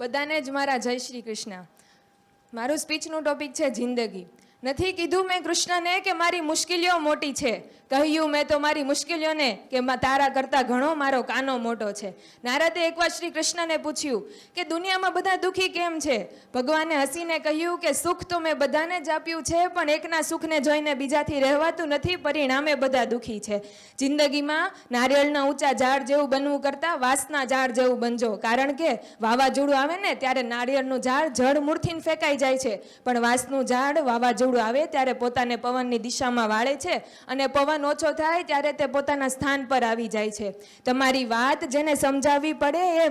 બધાને જ મારા જય શ્રી કૃષ્ણ. મારું સ્પીચનું ટોપિક છે જિંદગી. નથી કીધું મેં કૃષ્ણને કે મારી મુશ્કેલીઓ મોટી છે. કહ્યું મેં તો મારી મુશ્કેલીઓને કે તારા કરતાં ઘણો મારો કાનો મોટો છે. નારદે એકવાર શ્રી કૃષ્ણને પૂછ્યું કે દુનિયામાં બધા દુઃખી કેમ છે? ભગવાને હસીને કહ્યું કે સુખ તો મેં બધાને જ આપ્યું છે, પણ એકના સુખને જોઈને બીજાથી રહેવાતું નથી, પરિણામે બધા દુઃખી છે. જિંદગીમાં નારિયેળના ઊંચા ઝાડ જેવું બનવું કરતાં વાંસના ઝાડ જેવું બનજો. કારણ કે વાવાઝોડું આવે ને ત્યારે નારિયેળનું ઝાડ જળ મૂળથી ફેંકાઈ જાય છે. પણ વાંસનું ઝાડ વાવાઝોડું આવે ત્યારે પોતાને પવનની દિશામાં વાળે છે અને પવન ઓછો થાય ત્યારે તે પોતાના સ્થાન પર આવી જાય છે. તમારી વાત જેને સમજાવવી પડે એ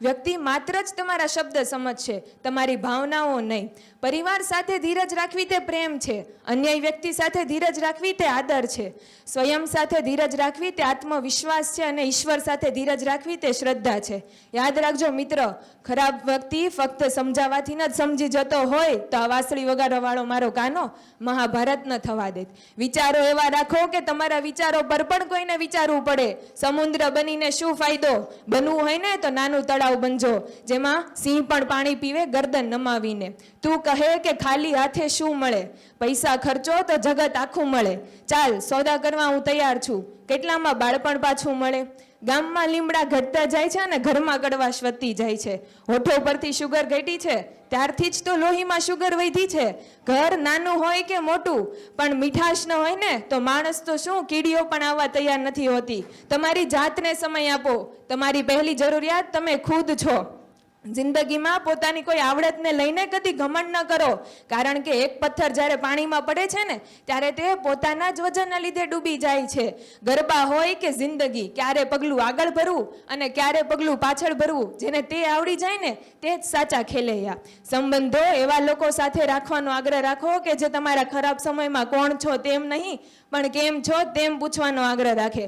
વ્યક્તિ માત્ર જ તમારા શબ્દ સમજશે, તમારી ભાવનાઓ નહીં. પરિવાર સાથે ધીરજ રાખવી તે પ્રેમ છે અન્ય વ્યક્તિ સાથે ધીરજ રાખવી તે આદર છે. સ્વયં સાથે ધીરજ રાખવી તે આત્મવિશ્વાસ છે અને ઈશ્વર સાથે ધીરજ રાખવી તે શ્રદ્ધા છે. યાદ રાખજો મિત્ર, ખરાબ વ્યક્તિ ફક્ત સમજાવવાથી ન જ સમજી જતો હોય તો આ વાસળી વગાડવાવાળો મારો કાનો મહાભારત ન થવા દે વિચારો એવા રાખો કે તમારા વિચારો પર પણ કોઈને વિચારવું પડે. સમુદ્ર બનીને શું ફાયદો? બનવું હોય ને તો નાનું તળાવ બનજો, જેમાં સિંહ પણ પાણી પીવે, ગરદન નમાવીને. તું કહે કે ખાલી હાથે શું મળે? પૈસા ખર્ચો તો જગત આખું મળે. ચાલ, સોદા કરવા હું તૈયાર છું. કેટલામાં બાળપણ પાછું મળે? ગામમાં લીમડા ઘટતા જાય છે અને ઘરમાં કડવાશ વધતી જાય છે. હોઠો પરથી શુગર ઘટી છે, ત્યારથી જ તો લોહીમાં શુગર વધી છે. ઘર નાનું હોય કે મોટું, પણ મીઠાશ ન હોય ને, તો માણસ તો શું કીડીઓ પણ આવવા તૈયાર નથી હોતી. તમારી જાતને સમય આપો. તમારી પહેલી જરૂરિયાત તમે ખુદ છો. જિંદગીમાં પોતાની કોઈ આવડતને લઈને કદી ઘમંડ ન કરો. કારણ કે એક પથ્થર જ્યારે પાણીમાં પડે છે ને, ત્યારે તે પોતાના જ વજનના લીધે ડૂબી જાય છે. ગરબા હોય કે જિંદગી, ક્યારે પગલું આગળ ભરવું અને ક્યારે પગલું પાછળ ભરવું, જેને તે આવડી જાય ને, તે જ સાચા ખેલૈયા. સંબંધો એવા લોકો સાથે રાખવાનો આગ્રહ રાખો કે જે તમારા ખરાબ સમયમાં કોણ છો તેમ નહીં, પણ કેમ છો તેમ પૂછવાનો આગ્રહ રાખે.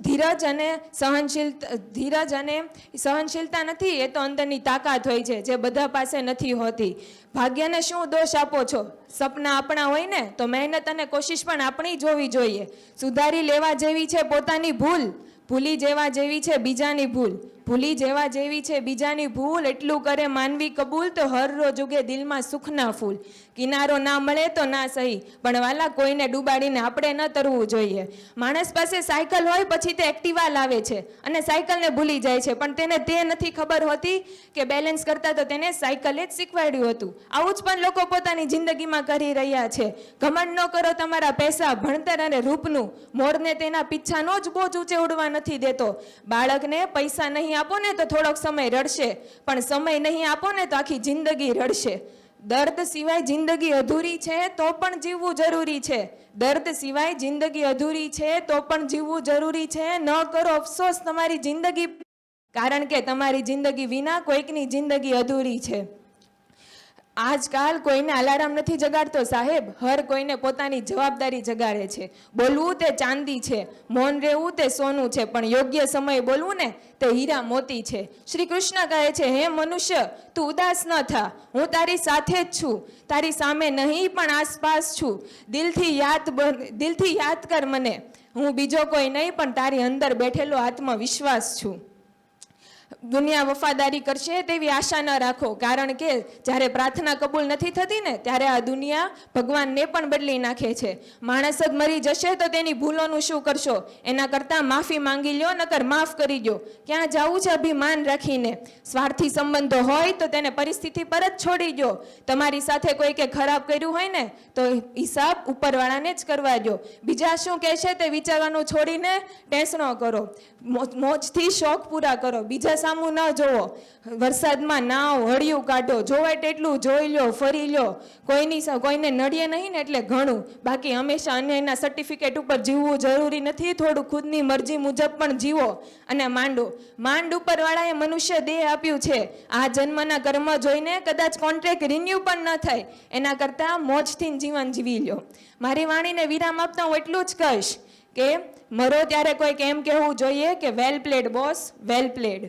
ધીરજ અને સહનશીલ, ધીરજ અને સહનશીલતા નથી, એ તો અંદરની તાકાત હોય છે, જે બધા પાસે નથી હોતી. ભાગ્યને શું દોષ આપો છો? સપના આપણા હોય ને, તો મહેનત અને કોશિશ પણ આપણી જોવી જોઈએ. સુધારી લેવા જેવી છે પોતાની ભૂલ, ભૂલી જેવા જેવી છે બીજાની ભૂલ. ભૂલી જેવા જેવી છે, બીજાની ભૂલ એટલું કરે માનવી કબૂલ તો હર રોજ ઉગે દિલમાં સુખના ફૂલ. કિનારો ના મળે તો ના સહી, પણ વાલા કોઈને ડૂબાડીને આપણે ન તરવું જોઈએ. માણસ પાસે સાયકલ હોય પછી તે એક્ટિવા લાવે છે અને સાયકલને ભૂલી જાય છે, પણ તેને તે નથી ખબર હોતી કે બેલેન્સ કરતા તો તેને સાયકલે જ શીખવાડ્યું હતું. આવું જ પણ લોકો પોતાની જિંદગીમાં કરી રહ્યા છે. ઘમંડ ન કરો તમારા પૈસા ભણતર અને રૂપનું. મોરને તેના પીછાનો જ બોજ ઊંચે ઉડવા નથી દેતો. બાળકને પૈસા નહીં આપો ને તો થોડોક સમય રડશે. પણ સમય નહીં આપો ને તો આખી જિંદગી રડશે. દર્દ સિવાય જિંદગી અધૂરી છે તો પણ જીવવું જરૂરી છે. દર્દ સિવાય જિંદગી અધૂરી છે તો પણ જીવવું જરૂરી છે. ન કરો અફસોસ તમારી જિંદગી. કારણ કે તમારી જિંદગી વિના કોઈકની જિંદગી અધૂરી છે. આજકાલ કોઈને અલાર્મ નથી જગાડતો સાહેબ. હર કોઈને પોતાની જવાબદારી જગાડે છે. બોલવું તે ચાંદી છે. મૌન રહેવું તે સોનું છે. પણ યોગ્ય સમયે બોલવું ને તે હીરા મોતી છે. શ્રી કૃષ્ણ કહે છે, હે મનુષ્ય, તું ઉદાસ ન થા. હું તારી સાથે જ છું. તારી સામે નહીં પણ આસપાસ છું. દિલથી યાદ દિલથી યાદ કર મને. હું બીજો કોઈ નહીં પણ તારી અંદર બેઠેલો આત્મવિશ્વાસ છું. દુનિયા વફાદારી કરશે તેવી આશા ન રાખો. કારણ કે જ્યારે પ્રાર્થના કબૂલ નથી થતી ને, ત્યારે આ દુનિયા ભગવાનને પણ બદલી નાખે છે. માણસ જ મરી જશે તો તેની ભૂલોનું શું કરશો? એના કરતાં માફી માંગી લ્યો, નકર માફ કરી દો ક્યાં જવું છે અભિમાન રાખીને? સ્વાર્થી સંબંધો હોય તો તેને પરિસ્થિતિ પર જ છોડી દો તમારી સાથે કોઈ કે ખરાબ કર્યું હોય ને, તો હિસાબ ઉપરવાળાને જ કરવા દો બીજા શું કહેશે તે વિચારવાનું છોડીને ટેસણો કરો. મોજથી શોખ પૂરા કરો. બીજા સામું ન જોવો. વરસાદમાં નાવ, હળિયું કાઢો જોવાય તેટલું જોઈ લો ફરી લો કોઈની કોઈને નડીએ નહીં ને એટલે ઘણું. બાકી હંમેશા અન્યના સર્ટિફિકેટ ઉપર જીવવું જરૂરી નથી. થોડું ખુદની મરજી મુજબ પણ જીવો અને માંડો. માંડ ઉપરવાળાએ મનુષ્ય દેહ આપ્યું છે. આ જન્મના કર્મ જોઈને કદાચ કોન્ટ્રાક્ટ રિન્યુ પણ ન થાય. એના કરતાં મોજથી જીવન જીવી લો મારી વાણીને વિરામ આપતા હું એટલું જ કહીશ કે, મરો ત્યારે કોઈક એમ કહેવું જોઈએ કે well played boss well played